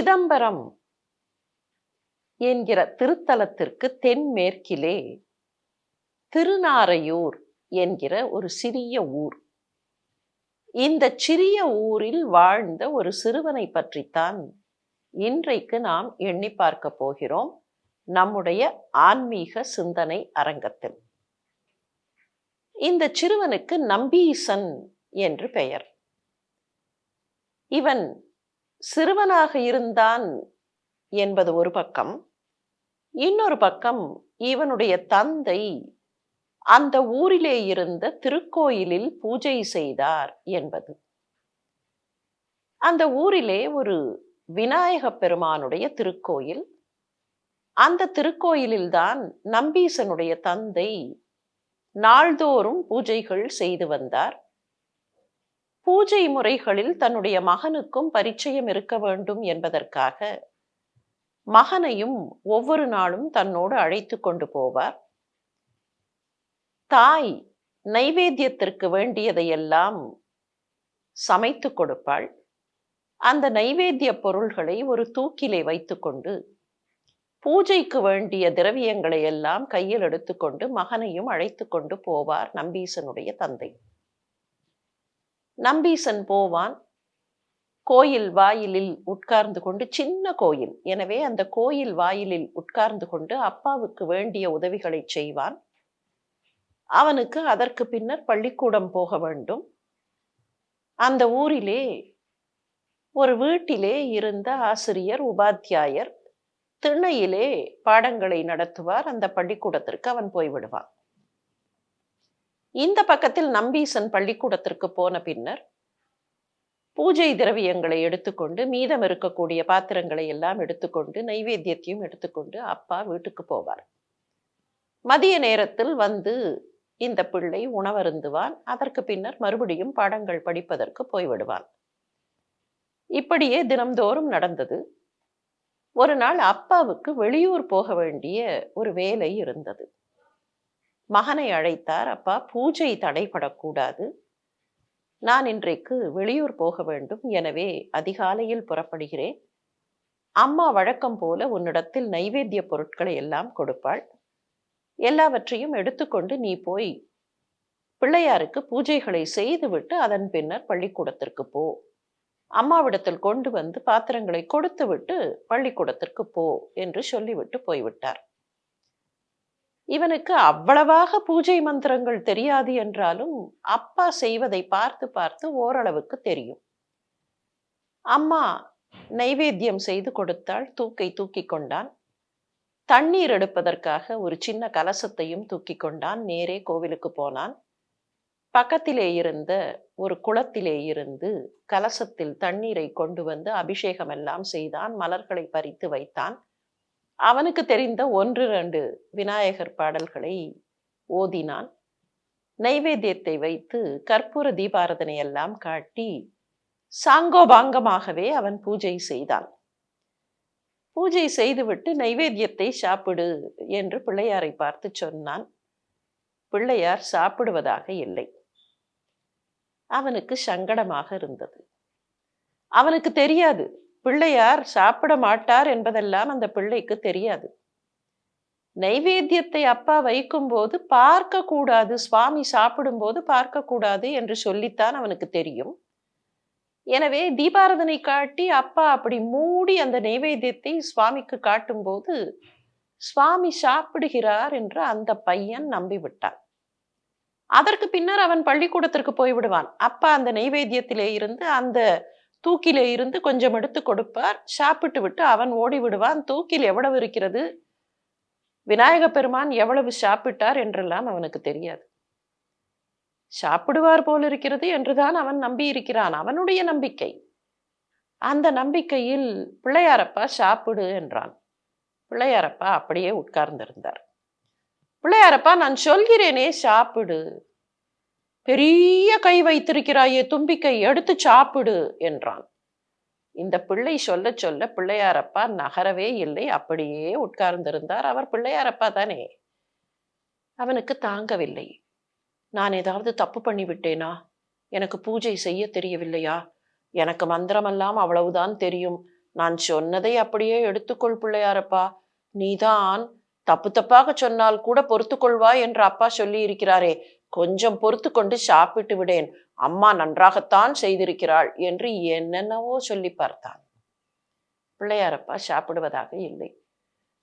சிதம்பரம் என்கிற திருத்தலத்திற்கு தென்மேற்கிலே திருநாரையூர் என்கிற ஒரு சிறிய ஊர். இந்த சிறிய ஊரில் வாழ்ந்த ஒரு சிறுவனை பற்றித்தான் இன்றைக்கு நாம் எண்ணி பார்க்க போகிறோம். நம்முடைய ஆன்மீக சிந்தனை அரங்கத்தில். இந்த சிறுவனுக்கு நம்பீசன் என்று பெயர். இவன் சிறுவனாக இருந்தான் என்பது ஒரு பக்கம். இன்னொரு பக்கம் இவனுடைய தந்தை அந்த ஊரிலே இருந்த திருக்கோயிலில் பூஜை செய்தார் என்பது. அந்த ஊரிலே ஒரு விநாயக பெருமானுடைய திருக்கோயில். அந்த திருக்கோயிலில்தான் நம்பீசனுடைய தந்தை நாள்தோறும் பூஜைகள் செய்து வந்தார். பூஜை முறைகளில் தன்னுடைய மகனுக்கும் பரிச்சயம் இருக்க வேண்டும் என்பதற்காக மகனையும் ஒவ்வொரு நாளும் தன்னோடு அழைத்து கொண்டு போவார். தாய் நைவேத்தியத்திற்கு வேண்டியதையெல்லாம் சமைத்து கொடுப்பாள். அந்த நைவேத்திய பொருள்களை ஒரு தூக்கிலே வைத்துக்கொண்டு பூஜைக்கு வேண்டிய திரவியங்களை எல்லாம் கையில் எடுத்துக்கொண்டு மகனையும் அழைத்து கொண்டு போவார் நம்பீசனுடைய தந்தை. நம்பீசன் போவான். கோயில் வாயிலில் உட்கார்ந்து கொண்டு சின்ன கோயில். எனவே அந்த கோயில் வாயிலில் உட்கார்ந்து கொண்டு அப்பாவுக்கு வேண்டிய உதவிகளை செய்வான். அவனுக்கு அதற்கு பின்னர் பள்ளிக்கூடம் போக வேண்டும். அந்த ஊரிலே ஒரு வீட்டிலே இருந்த ஆசிரியர் உபாத்தியாயர் திண்ணையிலே பாடங்களை நடத்துவார். அந்த பள்ளிக்கூடத்திற்கு அவன் போய்விடுவான். இந்த பக்கத்தில் நம்பீசன் பள்ளிக்கூடத்திற்கு போன பின்னர் பூஜை திரவியங்களை எடுத்துக்கொண்டு மீதம் இருக்கக்கூடிய பாத்திரங்களை எல்லாம் எடுத்துக்கொண்டு நைவேத்தியத்தையும் எடுத்துக்கொண்டு அப்பா வீட்டுக்கு போவார். மதிய நேரத்தில் வந்து இந்த பிள்ளை உணவருந்துவான். அதற்கு பின்னர் மறுபடியும் பாடங்கள் படிப்பதற்கு போய்விடுவான். இப்படியே தினம்தோறும் நடந்தது. ஒரு நாள் அப்பாவுக்கு வெளியூர் போக வேண்டிய ஒரு வேலை இருந்தது. மகனை அழைத்தார். அப்பா பூஜை தடைபடக்கூடாது. நான் இன்றைக்கு வெளியூர் போக வேண்டும். எனவே அதிகாலையில் புறப்படுகிறேன். அம்மா வழக்கம் போல உன்னிடத்தில் நைவேத்திய பொருட்களை எல்லாம் கொடுப்பாள். எல்லாவற்றையும் எடுத்துக்கொண்டு நீ போய் பிள்ளையாருக்கு பூஜைகளை செய்துவிட்டு அதன் பின்னர் பள்ளிக்கூடத்திற்கு போ. அம்மாவிடத்தில் கொண்டு வந்து பாத்திரங்களை கொடுத்து விட்டு பள்ளிக்கூடத்திற்கு போ என்று சொல்லிவிட்டு போய்விட்டார். இவனுக்கு அவ்வளவாக பூஜை மந்திரங்கள் தெரியாது என்றாலும் அப்பா செய்வதை பார்த்து பார்த்து ஓரளவுக்கு தெரியும். அம்மா நைவேத்தியம் செய்து கொடுத்தால் தூக்கை தூக்கி கொண்டான். தண்ணீர் எடுப்பதற்காக ஒரு சின்ன கலசத்தையும் தூக்கி கொண்டான் நேரே கோவிலுக்கு போனான். பக்கத்திலே இருந்த ஒரு குளத்திலே இருந்து கலசத்தில் தண்ணீரை கொண்டு வந்து அபிஷேகம் எல்லாம் செய்தான் மலர்களை பறித்து வைத்தான். அவனுக்கு தெரிந்த ஒன்று ரெண்டு விநாயகர் பாடல்களை ஓதினான். நைவேத்தியத்தை வைத்து கற்பூர தீபாரதனை எல்லாம் காட்டி சாங்கோபாங்கமாகவே அவன் பூஜை செய்தான். பூஜை செய்துவிட்டு நைவேத்தியத்தை சாப்பிடு என்று பிள்ளையாரை பார்த்து சொன்னான். பிள்ளையார் சாப்பிடுவதாக இல்லை. அவனுக்கு சங்கடமாக இருந்தது. அவனுக்கு தெரியாது பிள்ளையார் சாப்பிட மாட்டார் என்பதெல்லாம் அந்த பிள்ளைக்கு தெரியாது. நைவேத்தியத்தை அப்பா வைக்கும்போது பார்க்க கூடாது சுவாமி சாப்பிடும்போது பார்க்க கூடாது என்று சொல்லித்தான் அவனுக்கு தெரியும். எனவே தீபாரதனை காட்டி அப்பா அப்படி மூடி அந்த நைவேத்தியத்தை சுவாமிக்கு காட்டும்போது சுவாமி சாப்பிடுகிறார் என்று அந்த பையன் நம்பிவிட்டான். அதற்கு பின்னர் அவன் பள்ளிக்கூடத்திற்கு போய்விடுவான். அப்பா அந்த நைவேத்தியத்திலே இருந்து அந்த தூக்கிலே இருந்து கொஞ்சம் எடுத்து கொடுப்பார். சாப்பிட்டு விட்டு அவன் ஓடி விடுவான் தூக்கில் எவ்வளவு இருக்கிறது? விநாயக பெருமான் எவ்வளவு சாப்பிட்டார் என்றெல்லாம் அவனுக்கு தெரியாது. சாப்பிடுவார் போல் இருக்கிறது என்றுதான் அவன் நம்பி இருக்கிறான் அவனுடைய நம்பிக்கை. அந்த நம்பிக்கையில் பிள்ளையாரப்பா சாப்பிடு என்றான். பிள்ளையாரப்பா அப்படியே உட்கார்ந்திருந்தார். பிள்ளையாரப்பா நான் சொல்கிறேனே சாப்பிடு. பெரிய கை வைத்திருக்கிறாயே தும்பிக்கை எடுத்து சாப்பிடு என்றான். இந்த பிள்ளை சொல்ல சொல்ல பிள்ளையாரப்பா நகரவே இல்லை அப்படியே உட்கார்ந்திருந்தார். அவர் பிள்ளையாரப்பா தானே? அவனுக்கு தாங்கவில்லை. நான் ஏதாவது தப்பு பண்ணிவிட்டேனா எனக்கு பூஜை செய்ய தெரியவில்லையா? எனக்கு மந்திரமெல்லாம் அவ்வளவுதான் தெரியும். நான் சொன்னதை அப்படியே எடுத்துக்கொள் பிள்ளையாரப்பா. நீதான் தப்பு தப்பாக சொன்னால் கூட பொறுத்துக்கொள்வாய் என்று அப்பா சொல்லி இருக்கிறாரே கொஞ்சம் பொறுத்து கொண்டு சாப்பிட்டு விடேன். அம்மா நன்றாகத்தான் செய்திருக்கிறாள் என்று என்னென்னவோ சொல்லி பார்த்தான் பிள்ளையாரப்பா சாப்பிடுவதாக இல்லை.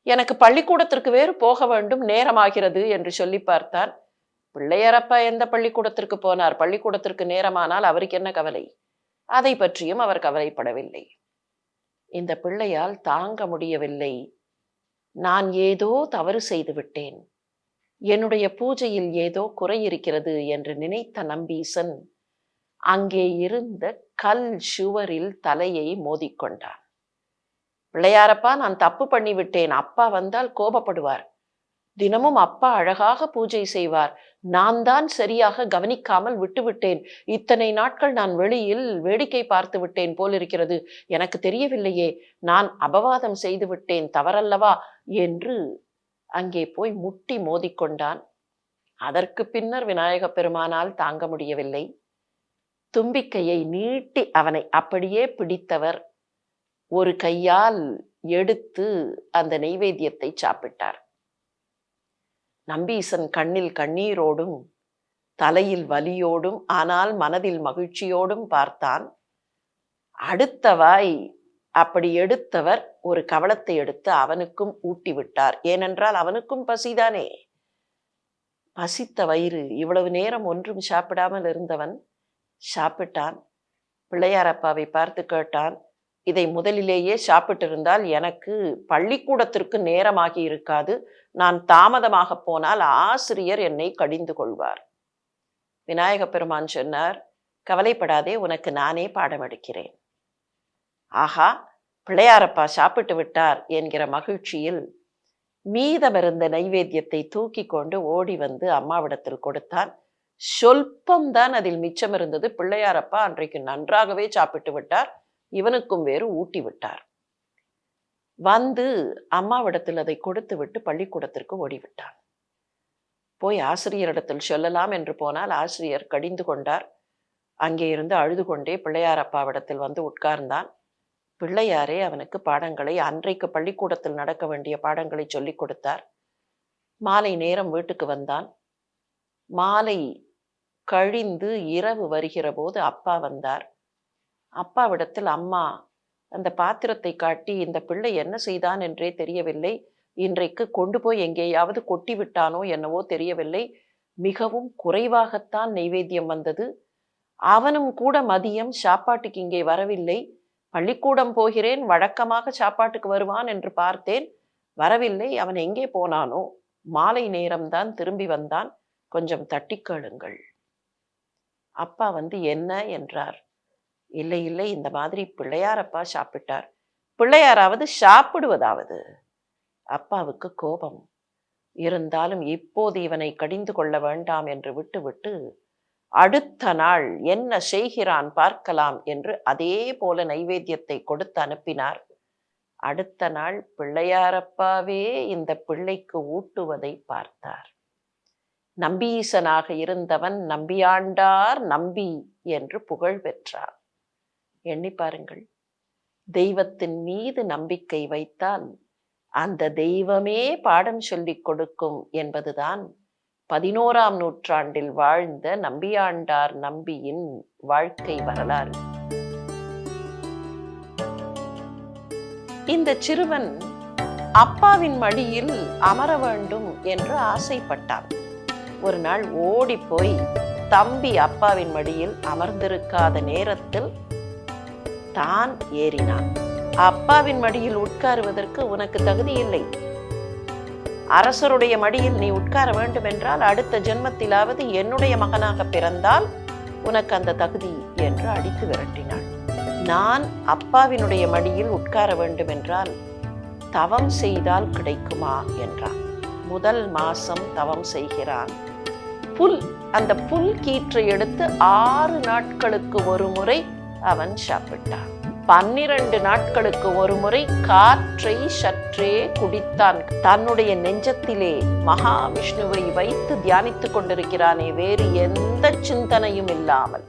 எனக்கு பள்ளிக்கூடத்திற்கு வேறு போக வேண்டும் நேரமாகிறது என்று சொல்லி பார்த்தான் பிள்ளையாரப்பா எந்த பள்ளிக்கூடத்திற்கு போனார்? பள்ளிக்கூடத்திற்கு நேரமானால் அவருக்கு என்ன கவலை? அதை பற்றியும் அவர் கவலைப்படவில்லை. இந்த பிள்ளையால் தாங்க முடியவில்லை. நான் ஏதோ தவறு செய்து விட்டேன். என்னுடைய பூஜையில் ஏதோ குறை இருக்கிறது என்று நினைத்த நம்பீசன் அங்கே இருந்த கல் சுவரில் தலையை மோதிக்கொண்டான். பிள்ளையாரப்பா நான் தப்பு பண்ணிவிட்டேன். அப்பா வந்தால் கோபப்படுவார். தினமும் அப்பா அழகாக பூஜை செய்வார். நான் தான் சரியாக கவனிக்காமல் விட்டுவிட்டேன். இத்தனை நாட்கள் நான் வெளியில் வேடிக்கை பார்த்து விட்டேன் போலிருக்கிறது எனக்கு தெரியவில்லையே. நான் அபவாதம் செய்து விட்டேன். தவறல்லவா? என்று அங்கே போய் முட்டி மோதிக்கொண்டான். அதற்கு பின்னர் விநாயக பெருமானால் தாங்க முடியவில்லை. தும்பிக்கையை நீட்டி அவனை அப்படியே பிடித்தவர். ஒரு கையால் எடுத்து அந்த நெய்வேத்தியத்தை சாப்பிட்டார். நம்பீசன் கண்ணில் கண்ணீரோடும் தலையில் வலியோடும் ஆனால் மனதில் மகிழ்ச்சியோடும் பார்த்தான். அடுத்தவாய் அப்படி எடுத்தவர் ஒரு கவளத்தை எடுத்து அவனுக்கும் ஊட்டி விட்டார். ஏனென்றால் அவனுக்கும் பசிதானே. பசித்த வயிறு இவ்வளவு நேரம் ஒன்றும் சாப்பிடாமல் இருந்தவன் சாப்பிட்டான். பிள்ளையாரப்பாவை பார்த்து கேட்டான் இதை முதலிலேயே சாப்பிட்டிருந்தால் எனக்கு பள்ளிக்கூடத்திற்கு நேரமாகி இருக்காது. நான் தாமதமாக போனால் ஆசிரியர் என்னை கடிந்து கொள்வார். விநாயக பெருமான் சொன்னார் கவலைப்படாதே உனக்கு நானே பாடம் எடுக்கிறேன் ஆஹா பிள்ளையாரப்பா சாப்பிட்டு விட்டார் என்கிற மகிழ்ச்சியில் மீதமிருந்த நைவேத்தியத்தை தூக்கி கொண்டு ஓடி வந்து அம்மாவிடத்தில் கொடுத்தான். சொல்பம்தான் அதில் மிச்சம் இருந்தது பிள்ளையாரப்பா அன்றைக்கு நன்றாகவே சாப்பிட்டு விட்டார். இவனுக்கும் வேறு ஊட்டி விட்டார். வந்து அம்மாவிடத்தில் அதை கொடுத்து விட்டு பள்ளிக்கூடத்திற்கு ஓடிவிட்டான். போய் ஆசிரியரிடத்தில் சொல்லலாம் என்று போனால் ஆசிரியர் கடிந்து கொண்டார். அங்கே இருந்து அழுது கொண்டே பிள்ளையார் அப்பாவிடத்தில் வந்து உட்கார்ந்தான். பிள்ளையாரே அவனுக்கு பாடங்களை அன்றைக்கு பள்ளிக்கூடத்தில் நடக்க வேண்டிய பாடங்களை சொல்லிக் கொடுத்தார். மாலை நேரம் வீட்டுக்கு வந்தான். மாலை கழிந்து இரவு வருகிற போது அப்பா வந்தார். அப்பாவிடத்தில் அம்மா அந்த பாத்திரத்தை காட்டி இந்த பிள்ளை என்ன செய்தான் என்றே தெரியவில்லை. இன்றைக்கு கொண்டு போய் எங்கேயாவது கொட்டி விட்டானோ என்னவோ தெரியவில்லை. மிகவும் குறைவாகத்தான் நெய்வேத்தியம் வந்தது. அவனும் கூட மதியம் சாப்பாட்டுக்கு இங்கே வரவில்லை. பள்ளிக்கூடம் போகிறேன் வழக்கமாக சாப்பாட்டுக்கு வருவான் என்று பார்த்தேன். வரவில்லை அவன் எங்கே போனானோ? மாலை நேரம்தான் திரும்பி வந்தான். கொஞ்சம் தட்டி கேளுங்கள். அப்பா வந்து என்ன? என்றார். இல்லை இல்லை இந்த மாதிரி பிள்ளையாரப்பா சாப்பிட்டார். பிள்ளையாராவது சாப்பிடுவதாவது? அப்பாவுக்கு கோபம். இருந்தாலும் இப்போது இவனை கடிந்து கொள்ள வேண்டாம் என்று விட்டுவிட்டு அடுத்த நாள் என்ன செய்கிறான் பார்க்கலாம் என்று அதே போல நைவேத்தியத்தை கொடுத்து அனுப்பினார். அடுத்த நாள் பிள்ளையாரப்பாவே இந்த பிள்ளைக்கு ஊட்டுவதை பார்த்தார். நம்பீசனாக இருந்தவன் நம்பியாண்டார் நம்பி என்று புகழ் பெற்றார். எண்ணி பாருங்கள். தெய்வத்தின் மீது நம்பிக்கை வைத்தால் அந்த தெய்வமே பாடம் சொல்லிக் கொடுக்கும் என்பதுதான் பதினோராம் நூற்றாண்டில் வாழ்ந்த நம்பியாண்டார் நம்பியின் வாழ்க்கை வரலாறு. இந்த சிறுவன் அப்பாவின் மடியில் அமர வேண்டும் என்று ஆசைப்பட்டான். ஒரு நாள் ஓடி போய் தம்பி அப்பாவின் மடியில் அமர்ந்திருக்காத நேரத்தில் தான் ஏறினான். அப்பாவின் மடியில் உட்காருவதற்கு உனக்கு தகுதி இல்லை. அரசருடைய மடியில் நீ உட்கார வேண்டும் என்றால் அடுத்த ஜென்மத்திலாவது என்னுடைய மகனாக பிறந்தால் உனக்கு அந்த தகுதி என்று அடித்து விரட்டினாள். நான் அப்பாவினுடைய மடியில் உட்கார வேண்டும் என்றால் தவம் செய்தால் கிடைக்குமா என்றான். முதல் மாசம் தவம் செய்கிறான். புல் அந்த புல் கீற்றை எடுத்து ஆறு நாட்களுக்கு ஒரு முறை அவன் சாப்பிட்டான். பன்னிரண்டு நாட்களுக்கு ஒருமுறை காற்றை சற்றே குடித்தான். தன்னுடைய நெஞ்சத்திலே மகாவிஷ்ணுவை வைத்து தியானித்துக் கொண்டிருக்கிறானே வேறு எந்த சிந்தனையும் இல்லாமல்.